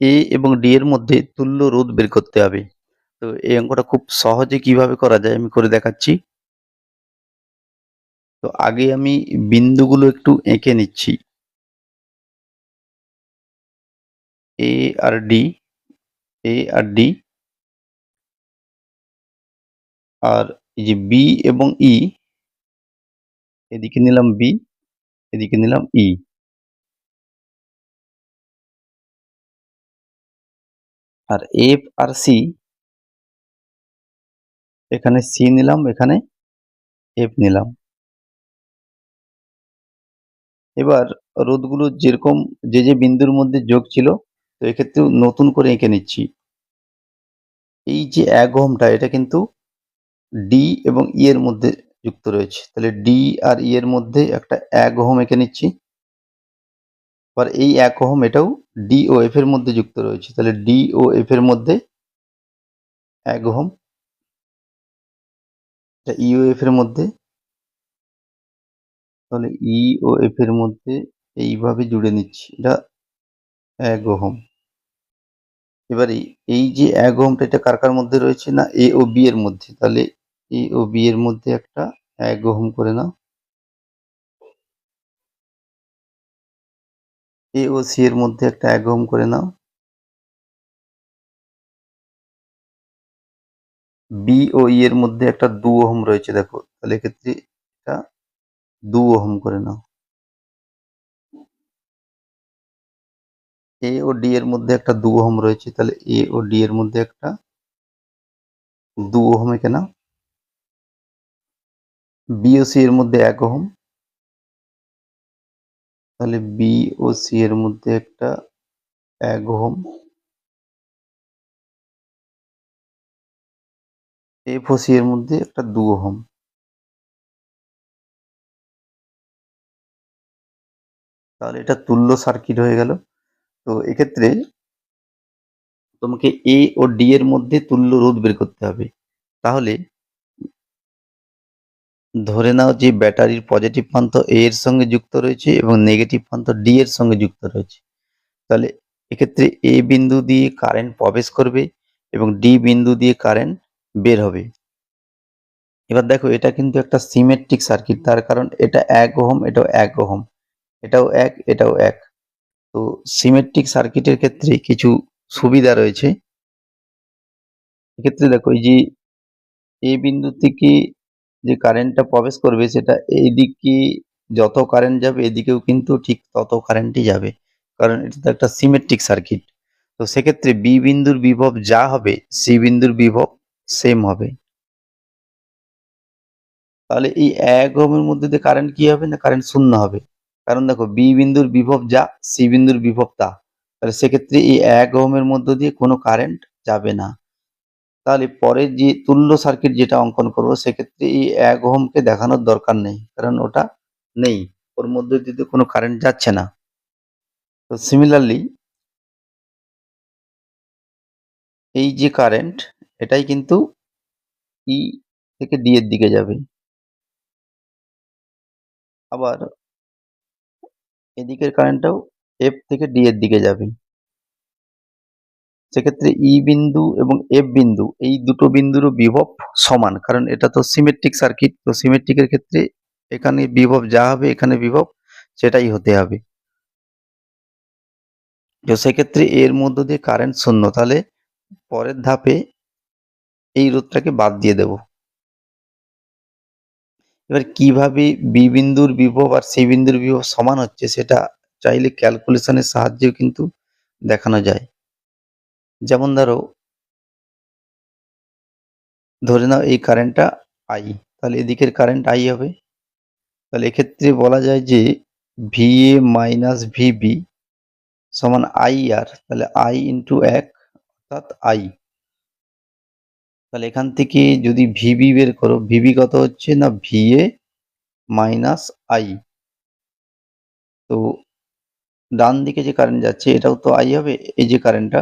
এ এবং ডি এর মধ্যে তুল্য রোধ বের করতে হবে। তো এই অঙ্কটা খুব সহজে কীভাবে করা যায় আমি করে দেখাচ্ছি। তো আগে আমি বিন্দুগুলো একটু এঁকে নিচ্ছি। এ আর ডি, এ আর ডি, আর এই যে বি এবং ই, এদিকে নিলাম বি, এদিকে নিলাম ই। আর এফ আর সি এখানে সি নিলাম, এখানে এফ নিলাম। এবার রোধগুলো যেরকম যে যে বিন্দুর মধ্যে যোগ ছিল, তো এক্ষেত্রে নতুন করে এঁকে নিচ্ছি। এই যে এক ওহমটা, এটা কিন্তু ডি এবং ই এর মধ্যে যুক্ত রয়েছে। তাহলে ডি আর ই এর মধ্যে একটা এক ওহম এঁকে নিচ্ছি। আবার এই এক ওহম এটাও ডি এফ এর মধ্যে যুক্ত রয়েছে। তাহলে ডি এফ এর মধ্যে এক ওহম ই ও এফ এর মধ্যে, তাহলে ই ও এফ এর মধ্যে এইভাবে জুড়ে নিচ্ছি, এটা এক ওহম। এবারে এই যে এক ওহমটা এটা কার কার মধ্যে রয়েছে না এ ও বি এর মধ্যে? তাহলে এ ও বি এর মধ্যে একটা এক ওহম করে নাও। এ ও সি এর মধ্যে একটা এক ওহম করে নাও। বি ও ই এর মধ্যে একটা দু ওহম রয়েছে, দেখো। তাহলে এক্ষেত্রে এটা দু ওহম করে নাও। এ ও ডি এর মধ্যে একটা দু ওহম রয়েছে, তাহলে এ ও ডি এর মধ্যে একটা দু ওহম একে নাও। বি ও সি এর মধ্যে এক ওহম। তাহলে বি ও সি এর মধ্যে একটা এক ওহম। এফ ও সি এর মধ্যে একটা দু ওহম। তাহলে এটা তুল্য সার্কিট হয়ে গেল। তো এক্ষেত্রে তোমাকে এ ও ডি এর মধ্যে তুল্য রোধ বের করতে হবে। তাহলে ধরে নাও যে ব্যাটারির পজিটিভ প্রান্ত এ এর সঙ্গে যুক্ত রয়েছে এবং নেগেটিভ প্রান্ত ডি এর সঙ্গে যুক্ত রয়েছে। তাহলে এক্ষেত্রে এ বিন্দু দিয়ে কারেন্ট প্রবেশ করবে এবং ডি বিন্দু দিয়ে কারেন্ট বের হবে। এবার দেখো, এটা কিন্তু একটা সিমেট্রিক সার্কিট তার কারণ এটা এক ওহম, এটাও এক ওহম। এটাও এক এটাও এক। তো সিমেট্রিক সার্কিটের ক্ষেত্রে কিছু সুবিধা রয়েছে। এক্ষেত্রে দেখো, এই যে এ বিন্দু থেকে যে কারেন্টটা প্রবেশ করবে সেটা এই দিকে যত কারেন্ট যাবে, এদিকেও কিন্তু ঠিক তত কারেন্টই যাবে। কারণ এটা তো একটা সিমেট্রিক সার্কিট তো সেক্ষেত্রে বি বিন্দুর বিভব যা হবে সি বিন্দুর বিভব সেম হবে। তাহলে এই এক ওহমের মধ্যে দিয়ে কারেন্ট কি হবে না কারেন্ট শূন্য হবে? কারণ দেখো বি বিন্দুর বিভব যা সি বিন্দুর বিভব তা। তাহলে সেক্ষেত্রে এই এক ওহমের মধ্য দিয়ে কোনো কারেন্ট যাবে না। তাহলে পরে যে তুল্য সার্কিট যেটা অঙ্কন করব, সেক্ষেত্রে এই এক ওহমকে দেখানোর দরকার নেই, কারণ ওটা নেই। ওর মধ্যে দিয়ে কোনো কারেন্ট যাচ্ছে না। তো সিমিলারলি এই যে কারেন্ট এটাই কিন্তু ই থেকে ডি এর দিকে যাবে। আবার এদিকের কারেন্টটাও এফ থেকে ডি এর দিকে যাবে। সেক্ষেত্রে ই বিন্দু এবং এফ বিন্দু, এই দুটো বিন্দুরও বিভব সমান, কারণ এটা তো সিমেট্রিক সার্কিট তো সিমেট্রিকের ক্ষেত্রে এখানে বিভব যা হবে এখানে বিভব সেটাই হতে হবে। তো সেক্ষেত্রে এর মধ্য দিয়ে কারেন্ট শূন্য, তাহলে পরের ধাপে এই রোধটাকে বাদ দিয়ে দেব। এবার কীভাবে বি বিন্দুর বিভব আর সি বিন্দুর বিভব সমান হচ্ছে সেটা চাইলে ক্যালকুলেশনের সাহায্যেও কিন্তু দেখানো যায়। যেমন ধরো, ধরে নাও এই কারেন্টটা আই তাহলে এদিকের কারেন্ট আই হবে। তাহলে এক্ষেত্রে বলা যায় যে V A minus V B সমান আই আর তাহলে আই ইন্টু এক, অর্থাৎ আই তাহলে এখান থেকে যদি ভিবি বের করো ভিবি কত হচ্ছে না? ভি এ মাইনাস আই তো ডান দিকে যে কারেন্ট যাচ্ছে, এটাও তো আই হবে, এই যে কারেন্টটা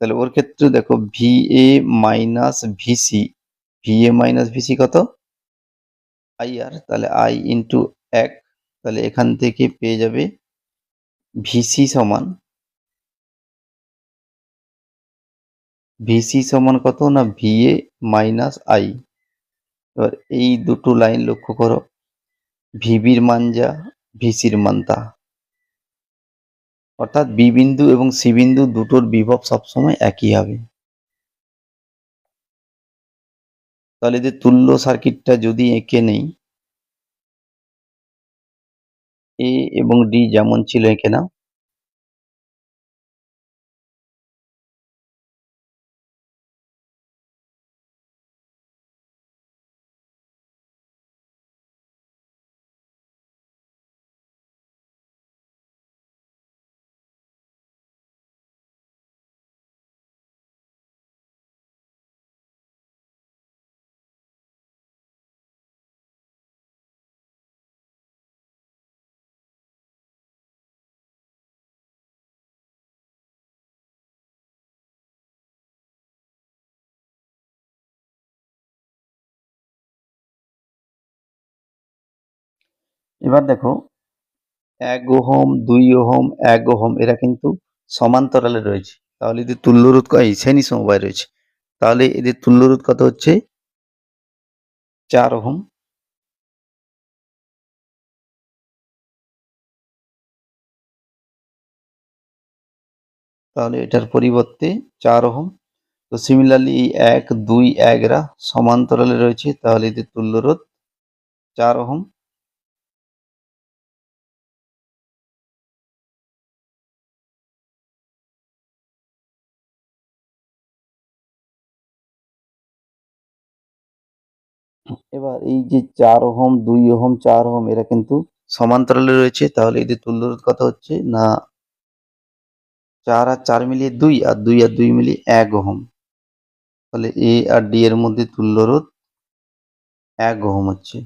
তাহলে ওর ক্ষেত্রে দেখো V A minus V C V A minus V C কত? আই আর তাহলে আই ইন্টু এক, তাহলে এখান থেকে পেয়ে যাবে ভিসি সমান ভিসি সমান কত না ভিএ মাইনাস আই এবার এই দুটো লাইন লক্ষ্য করো ভিবির মান যা ভিসির মান তা। অর্থাৎ বি বিন্দু এবং সি বিন্দু দুটোর বিভব সবসময় একই হবে। তাহলে এদের তুল্য সার্কিটটা যদি এঁকে নেই, এ এবং ডি যেমন ছিল এঁকে নাও। এবার দেখো, এক ওহম, দুই ওহম, এক ওহম, এরা কিন্তু সমান্তরালে রয়েছে। তাহলে এদের তুল্যরোধ এই শ্রেণি সমবায় রয়েছে। তাহলে এদের তুল্যরোধ কত হচ্ছে? চার ওহম। তাহলে এটার পরিবর্তে চার ওহম। তো সিমিলারলি এই এক, দুই একরা সমান্তরালে রয়েছে। তাহলে এদের তুল্যরোধ চার ওহম। এবার এই যে চার ওহম, দুই ওহম, চার ওহম, এরা কিন্তু সমান্তরালে রয়েছে। তাহলে এদের তুল্য রোধ কত হচ্ছে? না, চার আর চার মিলিয়ে দুই আর দুই আর দুই মিলিয়ে এক ওহম। তাহলে এ আর ডি এর মধ্যে তুল্য রোধ এক ওহম হচ্ছে।